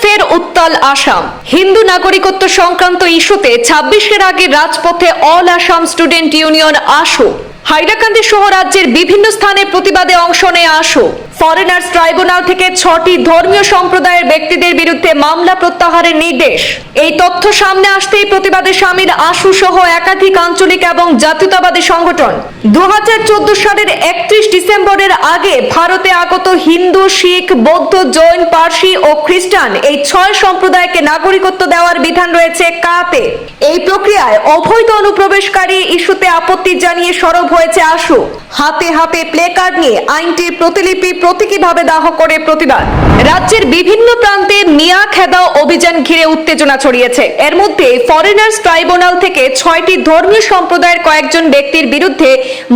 ফের উত্তাল আসাম। হিন্দু নাগরিকত্ব সংক্রান্ত ইস্যুতে ছাব্বিশের আগে রাজপথে অল আসাম স্টুডেন্ট ইউনিয়ন আসো। হাইলাকান্দি সহ রাজ্যের বিভিন্ন স্থানে প্রতিবাদে অংশ নেয় আসো। ফরেনার্স ট্রাইব্যুনাল থেকে ছটি ধর্মীয় সম্প্রদায়ের ব্যক্তিদের বিরুদ্ধে মামলা প্রত্যাহারের নির্দেশ। এই তথ্য সামনে আসতেই প্রতিবাদে সামিল আশু সহ একাধিক আঞ্চলিক এবং জাতীয়তাবাদী সংগঠন। দুই হাজার চোদ্দ সালের একত্রিশ ডিসেম্বরের আগে ভারতে আগত হিন্দু, শিখ, বৌদ্ধ, জৈন, পার্সি ও খ্রিস্টান এই ছয় সম্প্রদায়কে নাগরিকত্ব দেওয়ার বিধান রয়েছে কাতে এই প্রক্রিয়ায় অবৈধ অনুপ্রবেশকারী ইস্যুতে আপত্তি জানিয়ে সরব হয়েছে আশু। হাতে হাতে প্লে কার্ড নিয়ে আইনটির প্রতিলিপি প্রতীকীভাবে দাহ করে প্রতিবাদ রাজ্যের বিভিন্ন প্রান্তে মিয়া খেদাও অভিযান ঘিরে উত্তেজনা ছড়িয়েছে। এর মধ্যে ফরেনার্স ট্রাইব্যুনাল থেকে ছয়টি ধর্মীয় সম্প্রদায়ের কয়েকজন ব্যক্তির বিরুদ্ধে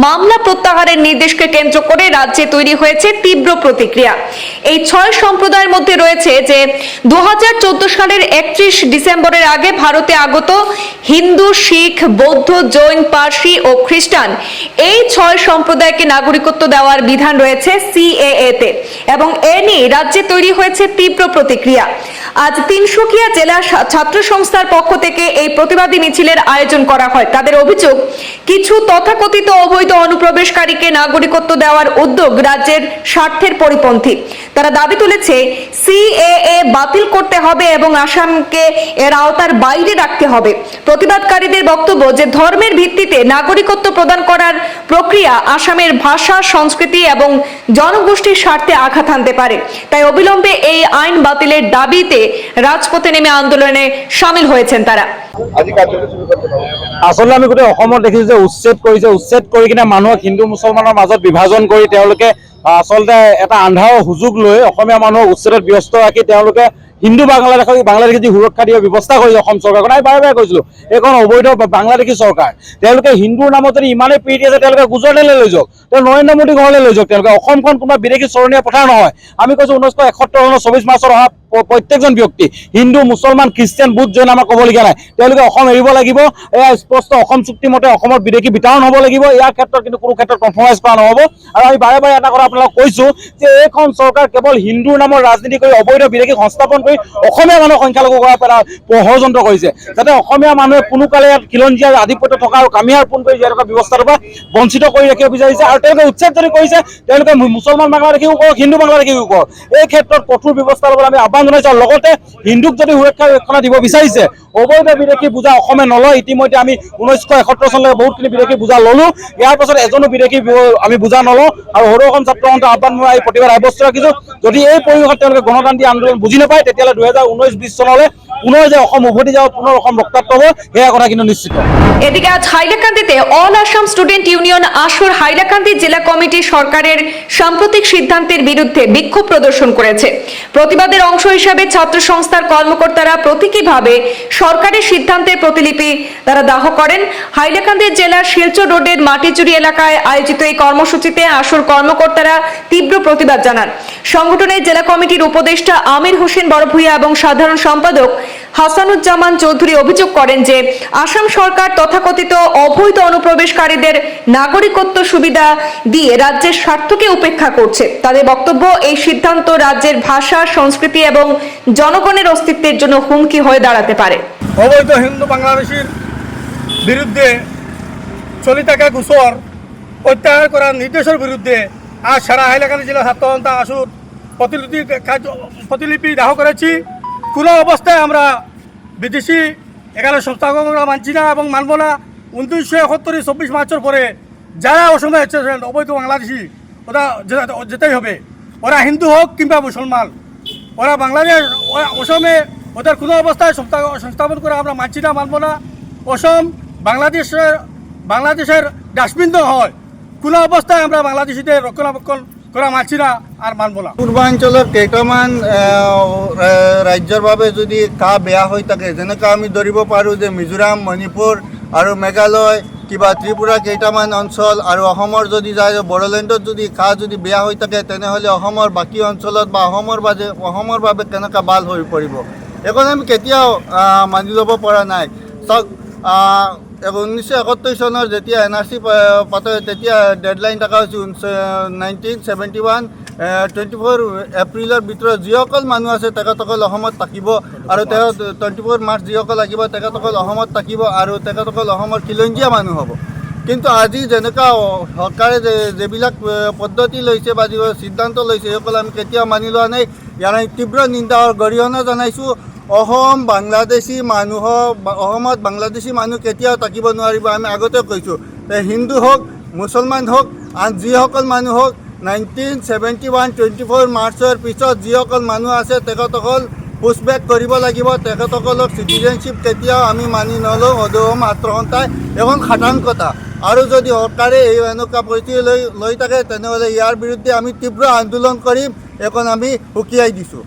মামলা প্রত্যাহারের নির্দেশকে কেন্দ্র করে রাজ্যে তৈরি হয়েছে তীব্র প্রতিক্রিয়া। এই ছয় সম্প্রদায়ের মধ্যে রয়েছে যে, দুহাজার চোদ্দ সালের একত্রিশ ডিসেম্বরের আগে ভারতে আগত হিন্দু, শিখ, বৌদ্ধ, জৈন, পার্সি ও খ্রিস্টান এই ছয় সম্প্রদায়কে নাগরিকত্ব দেওয়ার বিধান রয়েছে সিএএ তে এবং এ নিয়ে রাজ্যে তৈরি হয়েছে তীব্র প্রতিক্রিয়া। আজ তিনসুকিয়া জেলা ছাত্র সংস্থার পক্ষ থেকে এই প্রতিবাদী মিছিলের আয়োজন করা হয়। তাদের অভিযোগ, কিছু তথাকথিত অবৈধ অনুপ্রবেশকারীকে নাগরিকত্ব দেওয়ার উদ্যোগ রাজ্যের স্বার্থের পরিপন্থী। তারা দাবি তুলেছে সিএএ বাতিল করতে হবে এবং আসামকে এর আওতার বাইরে রাখতে হবে। প্রতিবাদকারীদের বক্তব্য যে, ধর্মের ভিত্তিতে নাগরিকত্ব প্রদান করার প্রক্রিয়া আসামের ভাষা, সংস্কৃতি এবং জনগোষ্ঠীর স্বার্থে আঘাত আনতে পারে। তাই অবিলম্বে এই আইন বাতিলের দাবিতে রাজপথে নেমে আন্দোলনে সামিল হয়েছেন তারা। আচলতে আমি গোটেই অসমত দেখিছো যে উচ্ছেদ কৰিছে। উচ্ছেদ কৰি কিনে মানুহক হিন্দু মুছলমানৰ মাজত বিভাজন কৰি তেওঁলোকে আহ, আচলতে এটা আন্ধাৰ সুযোগ লৈ অসমীয়া মানুহক উচ্ছেদত ব্যস্ত ৰাখি তেওঁলোকে হিন্দু বাংলাদেশক বাংলাদেশী যি সুৰক্ষা দিব ব্যৱস্থা কৰিছে অসম চৰকাৰখন আমি বাৰে বাৰে কৈছিলোঁ, এইখন অবৈধ বাংলাদেশী চৰকাৰ। তেওঁলোকে হিন্দুৰ নামত যদি ইমানেই প্ৰীতি আছে, তেওঁলোকে গুজৰাটলৈ লৈ যাওক। তেওঁ নৰেন্দ্ৰ মোদী ঘৰলৈ লৈ যাওক। তেওঁলোকে অসমখন কোনোবা বিদেশি চৰণীয়া পথাৰ নহয়। আমি কৈছোঁ, ঊনৈছশ এসত্তৰ চনৰ চৌবিছ মাৰ্চত অহা প্ৰত্যেকজন ব্যক্তি, হিন্দু, মুছলমান খ্ৰীষ্টিয়ান বুদ্ধ, জৈন আমাক ক'বলগীয়া নাই। তেওঁলোকে অসম এৰিব লাগিব। এয়া স্পষ্ট অসম চুক্তি মতে অসমৰ বিদেশি বিতৰণ হ'ব লাগিব। ইয়াৰ ক্ষেত্ৰত কিন্তু কোনো ক্ষেত্ৰত কম্প্ৰমাইজ কৰা নহ'ব। আৰু আমি বাৰে বাৰে এটা কথা আপোনালোকক কৈছো যে এইখন চৰকাৰ কেৱল হিন্দুৰ নামৰ ৰাজনীতি কৰি অবৈধ বিদেশি সংস্থাপন কৰি অসমীয়া মানুহক সংখ্যালঘু কৰাৰ পৰা ষড়যন্ত্ৰ কৰিছে। যাতে অসমীয়া মানুহে কোনো কালে ইয়াত খিলঞ্জীয়া আধিপত্য থকা আৰু কামিয়াৰ পোন কৰি জীয়াই থকা ব্যৱস্থাটোৰ পৰা বঞ্চিত কৰি ৰাখিব বিচাৰিছে আৰু তেওঁলোকে উচ্ছেদ যদি কৰিছে, তেওঁলোকে মুছলমান বাংলাদেশীও কৰক হিন্দু বাংলাদেশীও কৰক এই ক্ষেত্ৰত কঠোৰ ব্যৱস্থা ল'বলৈ আমি আহ্বান জনাইছো। আৰু লগতে হিন্দুক যদি সুৰক্ষা ৰক্ষণা দিব বিচাৰিছে, অবৈধ বিদেশি বুজা অসমে নলয়। ইতিমধ্যে আমি ঊনৈছশ এসত্তৰ চনলৈকে বহুতখিনি বিদেশি বুজা ল'লো। ইয়াৰ পাছত এজনো বিদেশি আমি বুজা নলওঁ আৰু সৰু অসম ছাত্ৰ সন্থা আহ্বান এই প্ৰতিবাদ সাব্যস্ত ৰাখিছো। যদি এই পৰিৱেশত তেওঁলোকে গণতান্ত্ৰিক আন্দোলন বুজি নাপায়, তেতিয়াহ'লে দুহেজাৰ ঊনৈছ বিছ চনলৈ পুনৰ যে উভতি যাব পুনৰ অসম ৰক্তাক্ত হ'ব, সেয়া কথা কিন্তু নিশ্চিত। এদিকে আজ হাইলাকান্দিতে অল আসাম স্টুডেন্ট ইউনিয়ন আসর হাইলাকান্দি জেলা কমিটি সরকারের সাম্প্রতিক সিদ্ধান্তের বিরুদ্ধে বিক্ষোভ প্রদর্শন করেছে। প্রতিবাদের অংশ হিসাবে ছাত্র সংস্থার কর্মকর্তারা প্রতীকীভাবে সরকারের সিদ্ধান্তের প্রতিলিপি তারা দাহ করেন। হাইলাকান্দি জেলার শিলচর রোডের মাটিচুরি এলাকায় আয়োজিত এই কর্মসূচিতে আসর কর্মকর্তারা তীব্র প্রতিবাদ জানান। সংগঠনের জেলা কমিটির উপদেষ্টা আমির হোসেন বড়ভূয়া এবং সাধারণ সম্পাদক হাসানুজ্জামান চৌধুরী অভিযোগ করেন যে আসাম সরকার তথাকথিত অবৈধ অনুপ্রবেশকারীদের নাগরিকত্ব সুবিধা দিয়ে রাজ্যের স্বার্থকে উপেক্ষা করছে। তাদের বক্তব্য, এই সিদ্ধান্ত রাজ্যের ভাষা, সংস্কৃতি এবং জনগণের অস্তিত্বের জন্য হুমকি হয়ে দাঁড়াতে পারে। অবৈধ হিন্দু বাংলাদেশের বিরুদ্ধে চলি থাকা গোচর প্রত্যাহার করার নির্দেশের বিরুদ্ধে আজ সারা হাইলাকান্দি জেলা ছাত্র সন্থা আসুর প্রতিলিপি প্রতিলিপি দাহ করেছি। কোনো অবস্থায় আমরা বিদেশি এখানে সংস্থাপকরা মানছি না এবং মানব না। উনত্রিশশো একাত্তরে চব্বিশ মার্চের পরে যারা অসমে এসেছেন, অবৈধ বাংলাদেশি, ওরা যেতেই হবে। ওরা হিন্দু হোক কিংবা মুসলমান, ওরা বাংলাদেশ অসমে ওদের কোনো অবস্থায় সংস্থা- সংস্থাপন করে আমরা মানছি না, মানব না। অসম বাংলাদেশের বাংলাদেশের ডাস্টবিন হয়। কোনো অৱস্থায় আমরা বাংলাদেশীদের রক্ষণাবেক্ষণ করা মানছি না আর মানব না। পূৰ্বাঞ্চলৰ কেইটামান ৰাজ্যৰ বাবে যদি কা বেয়া হৈ থাকে, যেনেকৈ আমি ধৰিব পাৰোঁ যে মিজোৰাম, মণিপুৰ আৰু মেঘালয়, কিবা ত্ৰিপুৰা কেইটামান অঞ্চল আৰু অসমৰ যদি যায়, বড়োলেণ্ডত যদি কা যদি বেয়া হৈ থাকে, তেনেহ'লে অসমৰ বাকী অঞ্চলত বা অসমৰ বাবে অসমৰ বাবে কেনেকুৱা বাল হৈ পৰিব? এইখন আমি কেতিয়াও মানি ল'ব পৰা নাই। চাওক ঊনৈছশ এসত্তৰ চনৰ যেতিয়া এন আৰ চি পাতে তেতিয়া ডেডলাইন থকা হৈছে nineteen seventy one twenty four এপ্ৰিলৰ ভিতৰত যিসকল মানুহ আছে, তেখেতসকল অসমত থাকিব আৰু তেওঁ টুৱেণ্টি ফ'ৰ মাৰ্চ যিসকল লাগিব তেখেতসকল অসমত থাকিব আৰু তেখেতসকল অসমৰ খিলঞ্জীয়া মানুহ হ'ব। কিন্তু আজি যেনেকুৱা চৰকাৰে যিবিলাক পদ্ধতি লৈছে বা যি সিদ্ধান্ত লৈছে, সেইসকল আমি কেতিয়াও মানি লোৱা নাই। ইয়াৰ তীব্ৰ নিন্দা গৰিহণা জনাইছোঁ। অসম বাংলাদেশী মানুহক অসমত বাংলাদেশী মানুহ কেতিয়াও থাকিব নোৱাৰিব, আমি আগতে কৈছোঁ। হিন্দু হওক, মুছলমান হওক, আন যিসকল মানুহ হওক nineteen seventy one twenty four মাৰ্চৰ পিছত যিসকল মানুহ আছে, তেখেতসকল পুছবেক কৰিব লাগিব। তেখেতসকলক চিটিজেনশ্বিপ কেতিয়াও আমি মানি নলওঁ সদৌ মাত্ৰ সন্তাই এখন সাধাৰণ কথা। আৰু যদি চৰকাৰে এই এনেকুৱা পৰিস্থিতি লৈ লৈ থাকে, তেনেহ'লে ইয়াৰ বিৰুদ্ধে আমি তীব্ৰ আন্দোলন কৰিম, এখন আমি সুকীয়াই দিছোঁ।